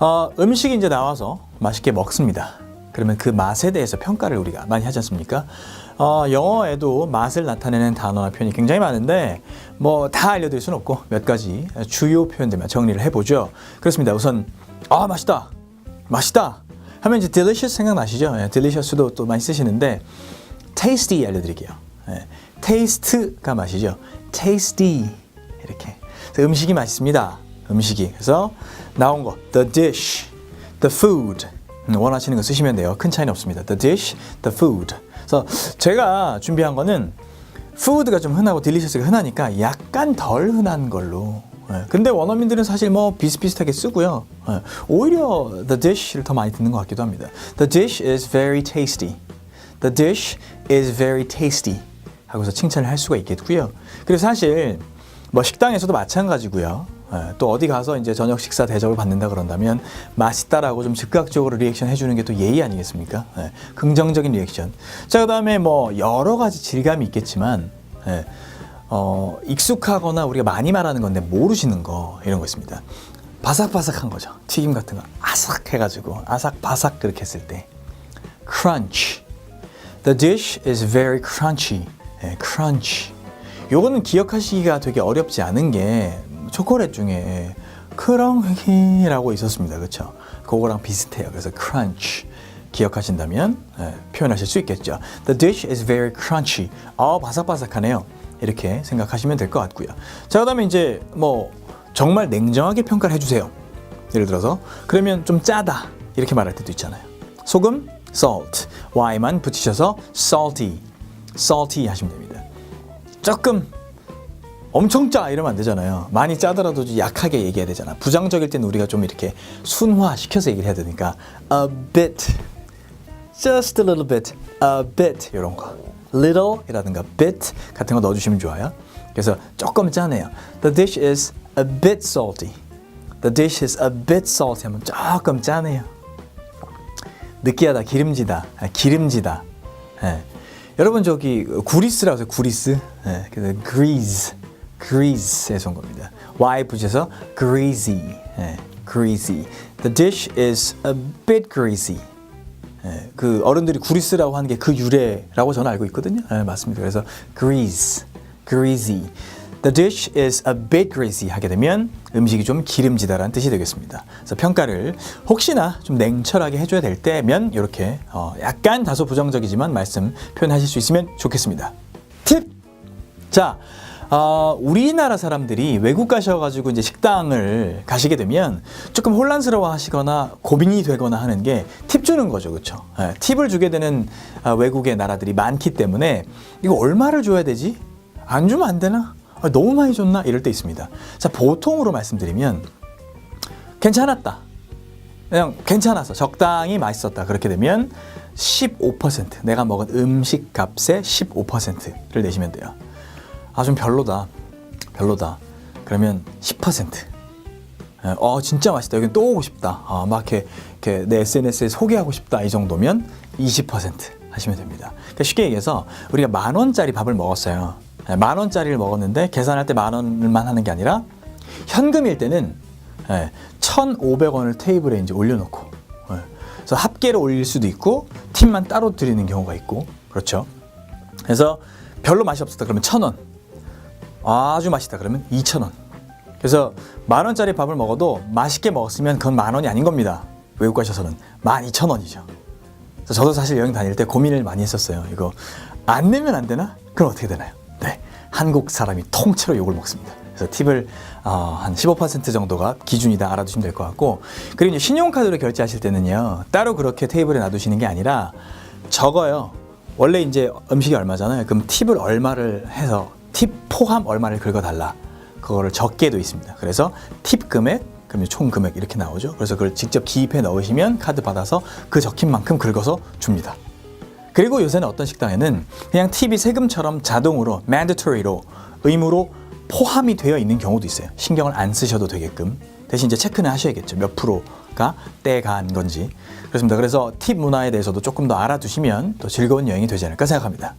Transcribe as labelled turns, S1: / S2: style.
S1: 어, 음식이 이제 나와서 맛있게 먹습니다. 그러면 그 맛에 대해서 평가를 우리가 많이 하지 않습니까? 어, 영어에도 맛을 나타내는 단어나 표현이 굉장히 많은데 뭐 다 알려드릴 수는 없고 몇 가지 주요 표현들만 정리를 해보죠. 그렇습니다. 우선 아 맛있다, 맛있다 하면 이제 delicious 생각나시죠? 예, delicious도 또 많이 쓰시는데 tasty 알려드릴게요. 예, taste가 맛이죠. tasty 이렇게 음식이 맛있습니다. 음식이 그래서 나온 거 the dish, the food 음, 원하시는 거 쓰시면 돼요. 큰 차이는 없습니다. the dish, the food. 그래서 제가 준비한 거는 food가 좀 흔하고 delicious가 흔하니까 약간 덜 흔한 걸로. 예, 근데 원어민들은 사실 뭐 비슷비슷하게 쓰고요. 예, 오히려 the dish를 더 많이 듣는 것 같기도 합니다. The dish is very tasty. The dish is very tasty. 하고서 칭찬을 할 수가 있겠고요. 그리고 사실 뭐 식당에서도 마찬가지고요. 예, 또 어디 가서 이제 저녁 식사 대접을 받는다 그런다면 맛있다라고 좀 즉각적으로 리액션 해주는 게 또 예의 아니겠습니까? 예, 긍정적인 리액션. 자 그 다음에 뭐 여러 가지 질감이 있겠지만 예, 어, 익숙하거나 우리가 많이 말하는 건데 모르시는 거 이런 거 있습니다. 바삭바삭한 거죠. 튀김 같은 거 아삭 해가지고 아삭바삭 그렇게 했을 때 crunch. The dish is very crunchy. 예, crunch. 요거는 기억하시기가 되게 어렵지 않은 게 초콜릿 중에 크렁히라고 있었습니다. 그렇죠? 그거랑 비슷해요. 그래서 crunch 기억하신다면 예, 표현하실 수 있겠죠. The dish is very crunchy. 아 바삭바삭하네요. 이렇게 생각하시면 될 것 같고요. 자 그다음에 이제 뭐 정말 냉정하게 평가를 해주세요. 예를 들어서 그러면 좀 짜다 이렇게 말할 때도 있잖아요. 소금 salt y만 붙이셔서 salty salty 하시면 됩니다. 조금 엄청 짜 이러면 안 되잖아요. 많이 짜더라도 좀 약하게 얘기해야 되잖아. 부정적일 때는 우리가 좀 이렇게 순화 시켜서 얘기를 해야 되니까 a bit, just a little bit, a bit 이런 거, little이라든가 bit 같은 거 넣어주시면 좋아요. 그래서 조금 짜네요. The dish is a bit salty. The dish is a bit salty 하면 조금 짜네요. 느끼하다, 기름지다, 아, 기름지다. 예. 여러분 저기 구리스라고 하세요. 구리스. 예. 그래서 grease, grease에서 온 겁니다. Y 붙여서 greasy, 예. greasy. The dish is a bit greasy. 예. 그 어른들이 구리스라고 하는 게 그 유래라고 저는 알고 있거든요. 예, 맞습니다. 그래서 grease, greasy. The dish is a bit greasy 하게 되면 음식이 좀 기름지다라는 뜻이 되겠습니다. 그래서 평가를 혹시나 좀 냉철하게 해줘야 될 때면 이렇게 어, 약간 다소 부정적이지만 말씀 표현하실 수 있으면 좋겠습니다. 팁! 자, 어, 우리나라 사람들이 외국 가셔가지고 이제 식당을 가시게 되면 조금 혼란스러워 하시거나 고민이 되거나 하는 게 팁 주는 거죠. 그쵸? 예, 팁을 주게 되는 아, 외국의 나라들이 많기 때문에 이거 얼마를 줘야 되지? 안 주면 안 되나? 아, 너무 많이 줬나? 이럴 때 있습니다. 자, 보통으로 말씀드리면 괜찮았다. 그냥 괜찮았어. 적당히 맛있었다. 그렇게 되면 15% 내가 먹은 음식 값의 15%를 내시면 돼요. 아, 좀 별로다. 별로다. 그러면 10%. 예, 어, 진짜 맛있다. 여기 또 오고 싶다. 아, 막 이렇게, 이렇게 내 SNS에 소개하고 싶다. 이 정도면 20% 하시면 됩니다. 그러니까 쉽게 얘기해서 우리가 만 원짜리 밥을 먹었어요. 예, 만 원짜리를 먹었는데 계산할 때 만 원만 하는 게 아니라 현금일 때는 예, 1,500원을 테이블에 이제 올려놓고 예, 그래서 합계로 올릴 수도 있고 팁만 따로 드리는 경우가 있고 그렇죠. 그래서 별로 맛이 없었다 그러면 1,000원 아주 맛있다 그러면 2,000원 그래서 만 원짜리 밥을 먹어도 맛있게 먹었으면 그건 만 원이 아닌 겁니다. 외국 가셔서는 12,000원이죠. 그래서 저도 사실 여행 다닐 때 고민을 많이 했었어요. 이거 안 내면 안 되나? 그럼 어떻게 되나요? 네, 한국 사람이 통째로 욕을 먹습니다. 그래서 팁을 어, 한15% 정도가 기준이다 알아두시면 될 것 같고 그리고 이제 신용카드로 결제하실 때는요 따로 그렇게 테이블에 놔두시는 게 아니라 적어요. 원래 이제 음식이 얼마잖아요. 그럼 팁을 얼마를 해서 팁 포함 얼마를 긁어달라. 그거를 적게 도 있습니다. 그래서 팁 금액, 그러면 총 금액 이렇게 나오죠. 그래서 그걸 직접 기입해 넣으시면 카드 받아서 그 적힌 만큼 긁어서 줍니다. 그리고 요새는 어떤 식당에는 그냥 팁이 세금처럼 자동으로 mandatory로 의무로 포함이 되어 있는 경우도 있어요. 신경을 안 쓰셔도 되게끔 대신 이제 체크는 하셔야겠죠. 몇 프로가 떼간 건지 그렇습니다. 그래서 팁 문화에 대해서도 조금 더 알아두시면 또 즐거운 여행이 되지 않을까 생각합니다.